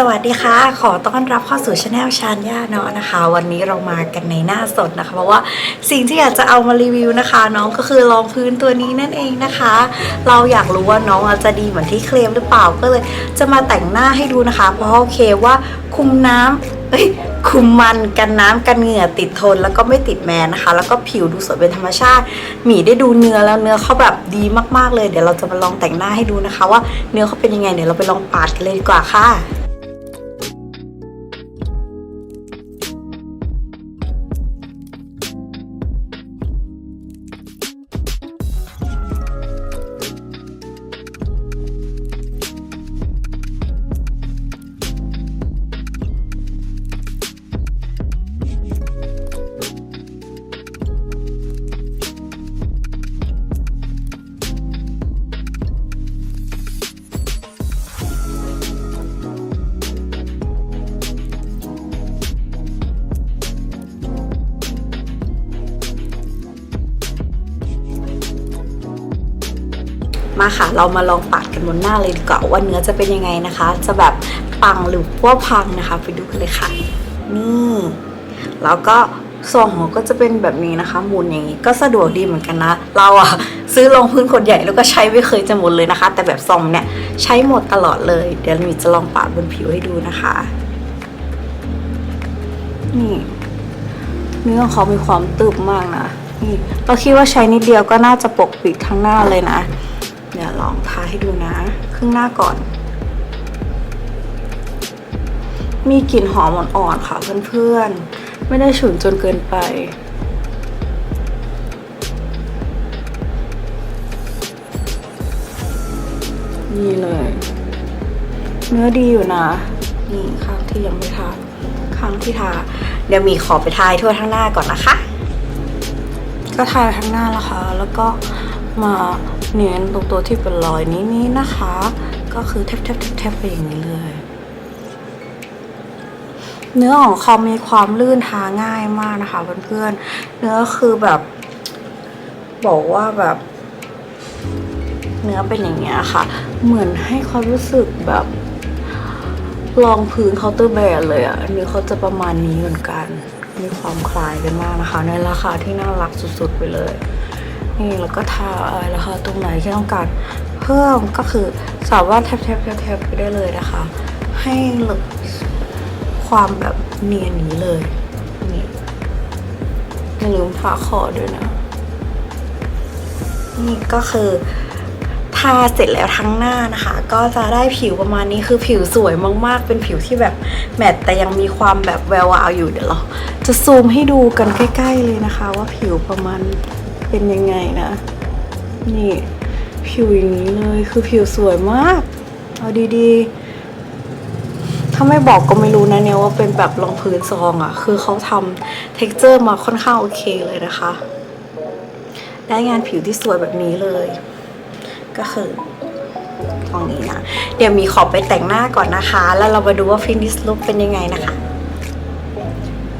สวัสดีค่ะ ขอต้อนรับเข้าสู่ช anel ชานย่าเนาะนะคะ วันนี้เรามากันในหน้าสดนะคะ เพราะว่าสิ่งที่อยากจะเอามารีวิวนะคะ น้องก็คือรองพื้นตัวนี้นั่นเองนะคะ เราอยากรู้ว่าน้องจะดีเหมือนที่เคลมหรือเปล่าก็เลย จะมาแต่งหน้าให้ดูนะคะ เพราะโอเคว่าคุมน้ำเอ้ยคุมมันกันน้ำกันเหงื่อติดทนแล้วก็ไม่ติดแมนนะคะ แล้วก็ผิวดูสวยเป็นธรรมชาติ หมีได้ดูเนื้อแล้วเนื้อเขาแบบดีมากๆเลย เดี๋ยวเราจะมาลองแต่งหน้าให้ดูนะคะ ว่าเนื้อเขาเป็นยังไงเดี๋ยวเราไปลองปาดกันเลยดีกว่าค่ะ มาค่ะ เรามาลองปาดกันบนหน้าเลยดีกว่าว่าเนื้อจะเป็นยังไงนะคะ จะแบบปังหรือว่าพังนะคะ ไปดูกันเลยค่ะ นี่แล้วก็ซองของก็จะเป็นแบบนี้นะคะหมุนอย่างนี้ก็สะดวกดีเหมือนกันนะ เราอะซื้อรองพื้นขนใหญ่แล้วก็ใช้ไม่เคยจะหมดเลยนะคะ แต่แบบซองเนี่ยใช้หมดตลอดเลย เดี๋ยวมีจะลองปาดบนผิวให้ดูนะคะ นี่เนื้อเขามีความตึบมากนะนี่เราคิดว่าใช้นิดเดียวก็น่าจะปกปิดทั้งหน้าเลยนะ เดี๋ยวลองทาให้ดูนะ ครึ่งหน้าก่อน มีกลิ่นหอมอ่อนๆค่ะเพื่อนๆ ไม่ได้ฉุนจนเกินไปนี่เลย เนื้อดีอยู่นะ นี่ข้างที่ยังไม่ทาข้างที่ทา เดี๋ยวมีขอไปทายทั่วทั้งหน้าก่อนนะคะ ก็ทาทั้งหน้าแล้วค่ะ แล้วก็มา เน้นตรงตัวที่เป็นรอยนี้นี้นะคะ ก็คือแทบแทบแทบแทบไปอย่างนี้เลย เนื้อของเขามีความลื่นทาง่ายมากนะคะเพื่อนๆเนื้อคือแบบ บอกว่าแบบ เนื้อเป็นอย่างเงี้ยค่ะ เหมือนให้ความรู้สึกแบบรองพื้นเคาน์เตอร์แบรนด์เลยอะ่ะอันนี้เขาจะประมาณนี้เหมือนกัน มีความคล้ายกันมากนะคะ ในราคาที่น่ารักสุดๆไปเลย นี่แล้วก็ทาอะไรนะคะตรงไหนที่ต้องการเพิ่มก็คือสามารถแทบแทบแทบแทบไปได้เลยนะคะ ให้หลือความแบบเนียนนี้เลยนี่อย่าลืมทาคอด้วยนะ นี่ก็คือทาเสร็จแล้วทั้งหน้านะคะ ก็จะได้ผิวประมาณนี้คือผิวสวยมากๆ เป็นผิวที่แบบแมตต์แต่ยังมีความแบบแวววาวอยู่เดี๋ยวเราจะซูมให้ดูกันใกล้ ๆ เลยนะคะ ว่าผิวประมาณ เป็นยังไงนะ นี่ผิวอย่างนี้เลยคือผิวสวยมาก เอาดีๆ ถ้าไม่บอกก็ไม่รู้นะเนี่ยว่าเป็นแบบรองพื้นซองอะ่ะ คือเขาทำเท็กเจอร์มาค่อนข้างโอเคเลยนะคะ ได้งานผิวที่สวยแบบนี้เลย ก็คือตรงนี้นะ เดี๋ยวมีขอไปแต่งหน้าก่อนนะคะ แล้วเรามาดูว่าฟินิชลุคเป็นยังไงนะคะ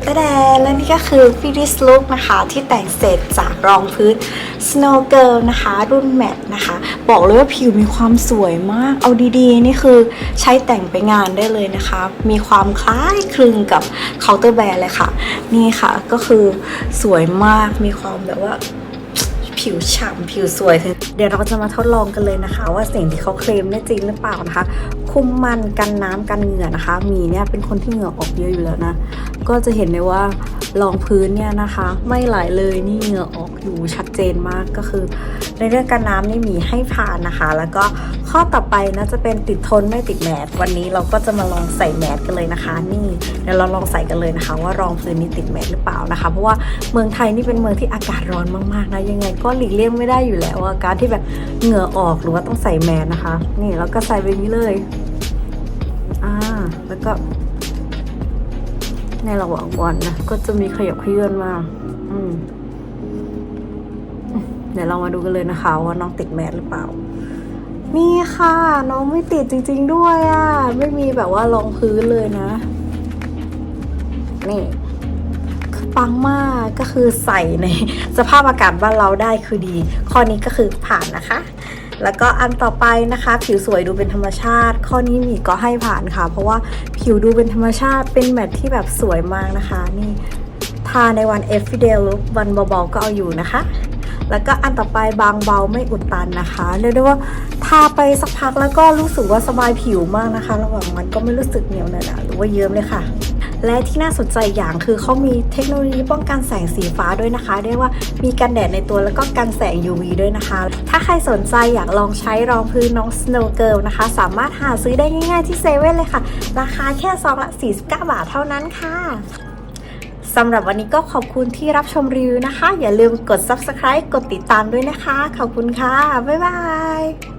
ตะแดและนี่ก็คือฟินิชลุคนะคะที่แต่งเสร็จจากรองพื้น Snow Girl นะคะ รุ่นแมทนะคะ บอกเลยว่าผิวมีความสวยมาก เอาดีๆ นี่คือใช้แต่งไปงานได้เลยนะคะ มีความคล้ายคลึงกับเคาน์เตอร์แบร์เลยค่ะ นี่ค่ะก็คือสวยมากมีความแบบว่า ผิวฉ่ำผิวสวย เดี๋ยวเราจะมาทดลองกันเลยนะคะ ว่าสิ่งที่เขาเคลมได้จริงหรือเปล่านะคะ คุมมันกันน้ำกันเหงื่อนะคะ มีเนี่ยเป็นคนที่เหงื่อออกเยอะอยู่แล้วนะ ก็จะเห็นได้ว่ารองพื้นเนี่ยนะคะ ไม่ไหลเลยนี่เหงื่อออกอยู่ชัดเจนมากก็คือ ในเรื่องการน้ำนี่มีให้ผ่านนะคะ แล้วก็ข้อต่อไปนะจะเป็นติดทนไม่ติดแมสวันนี้เราก็จะมาลองใส่แมสกันเลยนะคะ นี่เดี๋ยวเราลองใส่กันเลยนะคะ ว่ารองพื้นนี้ติดแมสหรือเปล่านะคะ เพราะว่าเมืองไทยนี่เป็นเมืองที่อากาศร้อนมากๆนะยังไงก็หลีกเลี่ยงไม่ได้อยู่แล้วว่าการที่แบบเหงื่อออกหรือว่าต้องใส่แมสนะคะ นี่แล้วก็ใส่แบบนี้เลย อ่า แล้วก็ ในระหว่างวันนะก็จะมีขยับขยื่นมาอืมเดี๋ยวเรามาดูกันเลยนะคะ ว่าน้องติดแมสหรือเปล่า นี่ค่ะ น้องไม่ติดจริง ๆ ด้วยอะ่ะ ไม่มีแบบว่ารองพื้นเลยนะ นี่ ปังมากก็คือใส่ในสภาพอากาศบ้านเราได้คือดี ข้อนี้ก็คือผ่านนะคะ แล้วก็อันต่อไปนะคะ ผิวสวยดูเป็นธรรมชาติ ข้อนี้มีก็ให้ผ่านค่ะ เพราะว่าผิวดูเป็นธรรมชาติเป็นแมทที่แบบสวยมากนะคะ นี่ทาในวัน everyday look วันเบาๆก็เอาอยู่นะคะแล้วก็อันต่อไปบางเบาไม่อุดตันนะคะเรียกได้ว่าทาไปสักพักแล้วก็รู้สึกว่าสบายผิวมากนะคะ ระหว่างมันก็ไม่รู้สึกเหนียวหนะหรือว่าเยิ้มเลยค่ะ และที่น่าสนใจอย่างคือเขามีเทคโนโลยีป้องกันแสงสีฟ้าด้วยนะคะเรียกว่ามีกันแดดในตัวแล้วก็กันแสง UV ด้วยนะคะ ถ้าใครสนใจอยากลองใช้รองพื้นน้อง Snow Girl นะคะ สามารถหาซื้อได้ง่ายๆที่เซเว่นเลยค่ะ ราคาแค่ซองละ 49 บาทเท่านั้นค่ะสำหรับวันนี้ก็ขอบคุณที่รับชมรีวิวนะคะ อย่าลืมกด subscribe กดติดตามด้วยนะคะ ขอบคุณค่ะ บ๊ายบาย